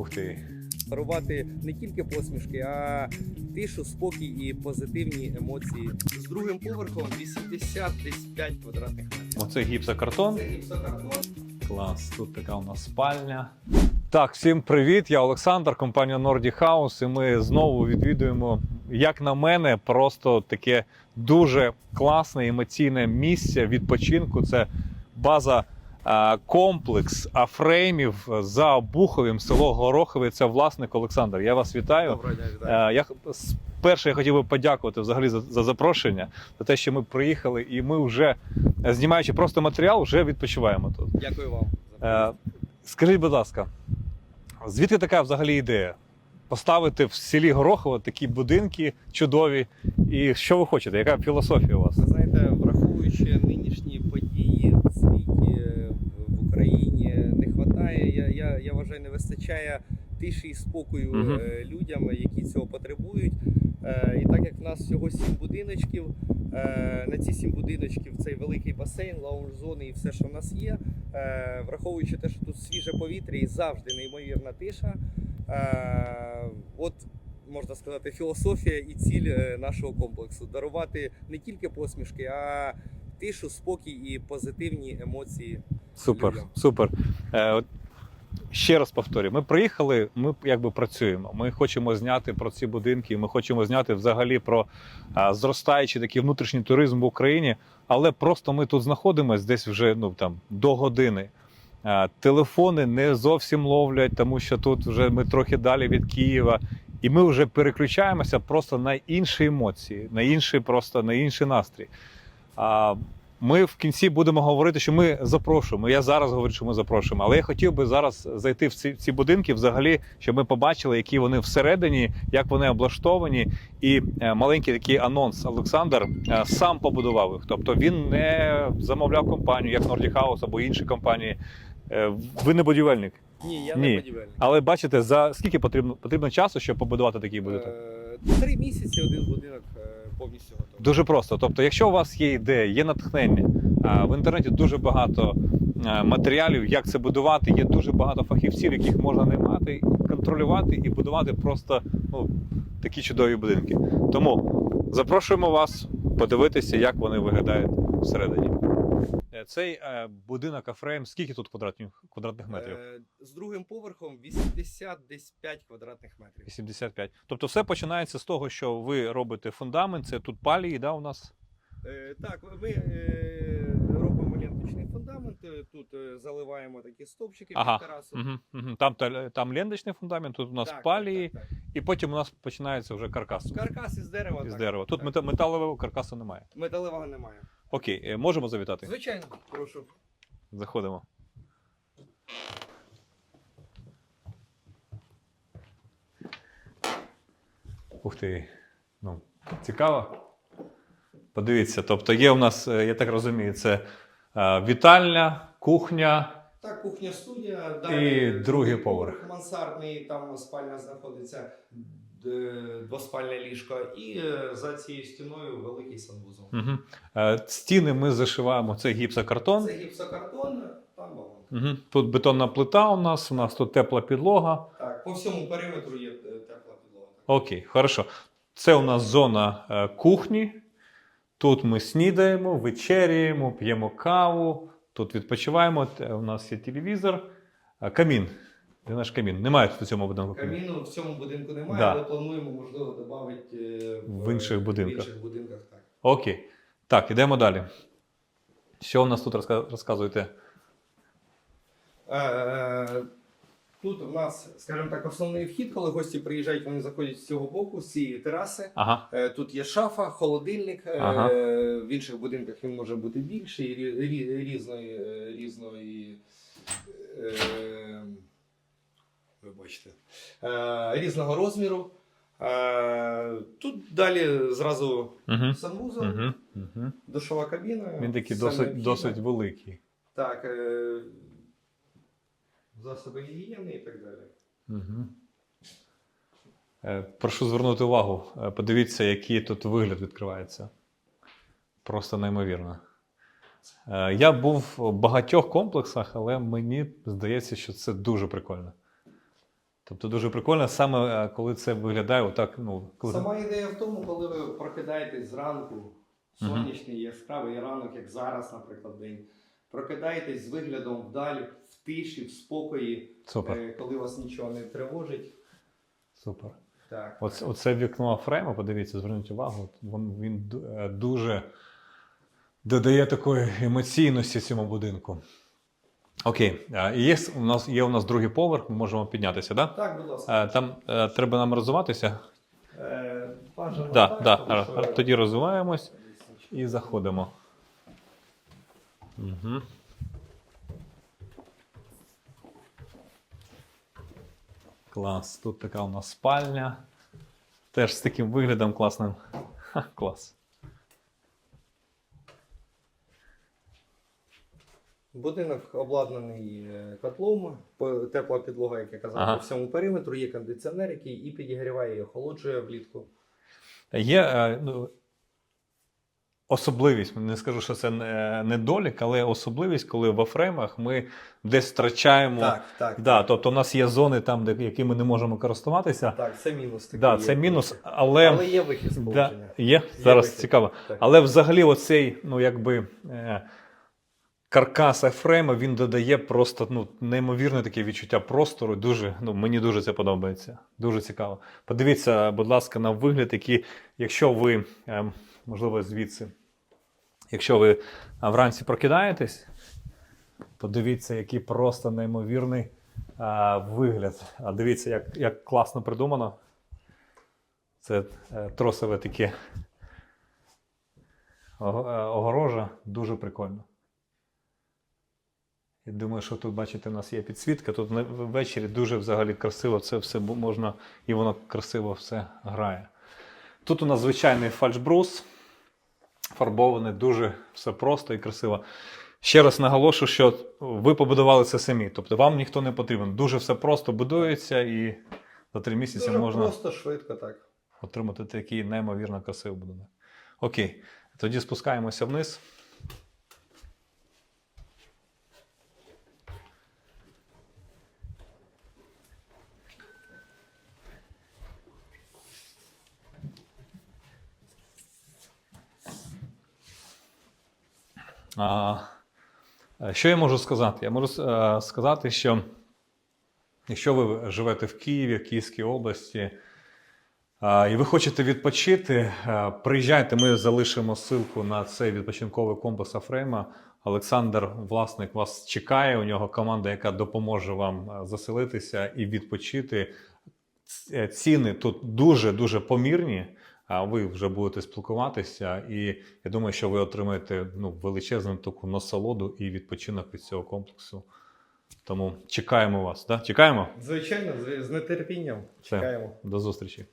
Ух ти. дарувати не тільки посмішки, а тишу, спокій і позитивні емоції. З другим поверхом 85 квадратних метрів. Оце гіпсокартон. Це гіпсокартон. Клас, тут така у нас спальня. Так, всім привіт! Я Олександр, компанія Nordic House, і ми знову відвідуємо, як на мене, просто таке дуже класне емоційне місце відпочинку. Це база комплекс афреймів за Обуховим, село Горохове. Це власник Олександр. Я вас вітаю. Доброго дня, вітаю. Я перше я хотів би подякувати взагалі за, за запрошення, за те, що ми приїхали, і ми вже знімаючи просто матеріал, вже відпочиваємо тут. Дякую вам. Скажіть, будь ласка, звідки така взагалі ідея? Поставити в селі Горохово такі будинки чудові. І що ви хочете? Яка філософія у вас? Ви знаєте, враховуючи нинішні події в світі, в Україні, не вистачає, я, я, я вважаю, не вистачає тиші і спокою Мгм. е, людям, які цього потребують. Е, І так як в нас всього сім будиночків, е, на ці сім будиночків цей великий басейн, лаунж-зони і все, що в нас є, враховуючи те, що тут свіже повітря і завжди неймовірна тиша. От можна сказати, філософія і ціль нашого комплексу дарувати не тільки посмішки, а тишу, спокій і позитивні емоції. Супер, людям. супер. Е, от ще раз повторюю: ми приїхали, ми якби працюємо. Ми хочемо зняти про ці будинки. Ми хочемо зняти взагалі про а, зростаючий такий внутрішній туризм в Україні. Але просто ми тут знаходимося десь вже ну там до години. А, телефони не зовсім ловлять, тому що тут вже ми трохи далі від Києва. І ми вже переключаємося просто на інші емоції, на інший просто на інший настрій. А, ми в кінці будемо говорити, що ми запрошуємо. Я зараз говорю, що ми запрошуємо. Але я хотів би зараз зайти в ці, ці будинки, взагалі, щоб ми побачили, які вони всередині, як вони облаштовані. І е, маленький такий анонс Олександр е, сам побудував їх. Тобто він не замовляв компанію, як Nordic House або інші компанії. Е, ви не будівельник. Ні, я Ні. не будівельник. Але бачите, за скільки потрібно потрібно часу, щоб побудувати такий будинок? Е, Три місяці один будинок е, повністю готовий. Дуже просто. Тобто, якщо у вас є ідея, є натхнення, в інтернеті дуже багато матеріалів, як це будувати. Є дуже багато фахівців, яких можна наймати, контролювати і будувати просто ну, такі чудові будинки. Тому запрошуємо вас подивитися, як вони виглядають всередині. Е, Цей е, будинок Афрейм, скільки тут квадратних, квадратних метрів? Е, З другим поверхом 80 десь 5 квадратних метрів. 85. Тобто, все починається з того, що ви робите фундамент. Це тут палії, да, у нас. Е, Так, ми е, робимо ленточний фундамент, тут заливаємо такі стовпчики Ага. під терасу. Угу, угу. Там, там ленточний фундамент, тут у нас Так, палії, так, так, і потім у нас починається вже каркас. Каркас із дерева. із так, дерева. Тут так. металевого каркасу немає. Металевого немає. Окей, е, можемо завітати? Звичайно, прошу. Заходимо. Ух ти. Ну, цікаво. Подивіться, тобто є у нас, е, я так розумію, це е, вітальня, кухня. Так, кухня студія. І другий поверх. Мансардний, там спальня знаходиться, двоспальне ліжко, і е, за цією стіною великий санвузол. Угу. Е, стіни ми зашиваємо, це гіпсокартон. Це гіпсокартон, там балон. Угу. Тут бетонна плита у нас, у нас тут тепла підлога. Так, по всьому периметру є е, тепла підлога. Окей, хорошо. Це у нас зона е, кухні. Тут ми снідаємо, вечеряємо, п'ємо каву, тут відпочиваємо. У нас є телевізор. Е, Камін. Де наш камін? Немає тут в цьому будинку. каміну. В цьому будинку немає, Да. але плануємо, можливо, додати В інших будинках. В інших будинках так. Окей. Так, ідемо далі. Що у нас тут розка- розказуєте? Е, Тут у нас, скажімо так, основний вхід, коли гості приїжджають, вони заходять з цього боку, з цієї тераси. Ага. Е, Тут є шафа, холодильник. е, Ага. В інших будинках він може бути більший, рі- рі- різної, е, різної. е, Вибачте. е, Різного розміру. Е, Тут далі зразу Угу. санвузол, Угу. Угу. душова кабіна. Він такий досить, досить великий. Так, е, засоби гігієни і так далі. Угу. Прошу звернути увагу. Подивіться, який тут вигляд відкривається. Просто неймовірно. Я був в багатьох комплексах, але мені здається, що це дуже прикольно. Тобто дуже прикольно, саме е, коли це виглядає отак. Ну, коли... Сама ідея в тому, коли ви прокидаєтесь зранку, сонячний яскравий ранок, як зараз, наприклад, день. Прокидаєтесь з виглядом вдалі, в тиші, в спокої, Супер. е, коли вас нічого не тривожить. Супер. Так. Оце, оце вікно фрейму, подивіться, зверніть увагу. Він, він е, дуже додає такої емоційності цьому будинку. Окей, е, є у нас є у нас другий поверх, ми можемо піднятися, так? Так, будь ласка. Там е, треба нам розвиватися. Е, бажано Да, так, да, тому що- тоді розвиваємось і заходимо. Угу. Клас. Тут така у нас спальня. Теж з таким виглядом класним. Ха, клас. Будинок обладнаний е, котлом, тепла підлога, як я казав, Ага. по всьому периметру, є кондиціонер, який і підігріває, і охолоджує влітку. Є е, ну, особливість, не скажу, що це недолік, але особливість, коли в фреймах ми десь втрачаємо. так. Да, тобто у нас є зони там, де, які ми не можемо користуватися. Так, це мінус такий. Да, є. це мінус, але, Але є вихід да, сполучення. є зараз вихід. цікаво. Так. Але взагалі, оцей, ну якби е, каркас ефрейма, він додає просто ну, неймовірне таке відчуття простору. Дуже, ну, мені дуже це подобається. Дуже цікаво. Подивіться, будь ласка, на вигляд, який, якщо ви, е, можливо, звідси, якщо ви вранці прокидаєтесь, подивіться, який просто неймовірний а, вигляд. А дивіться, як, як класно придумано. Це е, тросове таке е, огорожа. Дуже прикольно. Я думаю, що тут, бачите, у нас є підсвітка. Тут ввечері дуже взагалі красиво це все можна, і воно красиво все грає. Тут у нас звичайний фальшбрус, фарбований, дуже все просто і красиво. Ще раз наголошую, що ви побудували це самі. Тобто вам ніхто не потрібен. Дуже все просто будується і за три місяці Дуже можна просто, швидко так. отримати такий неймовірно красивий будинок. Окей, тоді спускаємося вниз. Що я можу сказати? Я можу е, сказати, що якщо ви живете в Києві, в Київській області, і ви хочете відпочити, е, приїжджайте, ми залишимо ссылку на цей відпочинковий комплекс Афрейма. Олександр, власник, вас чекає. У нього команда, яка допоможе вам е, заселитися і відпочити. Е, Ціни тут дуже дуже помірні. А ви вже будете спілкуватися, і я думаю, що ви отримаєте ну, величезну таку насолоду і відпочинок від цього комплексу. Тому чекаємо вас. Да? Чекаємо. Звичайно, з з нетерпінням Все. чекаємо. До зустрічі.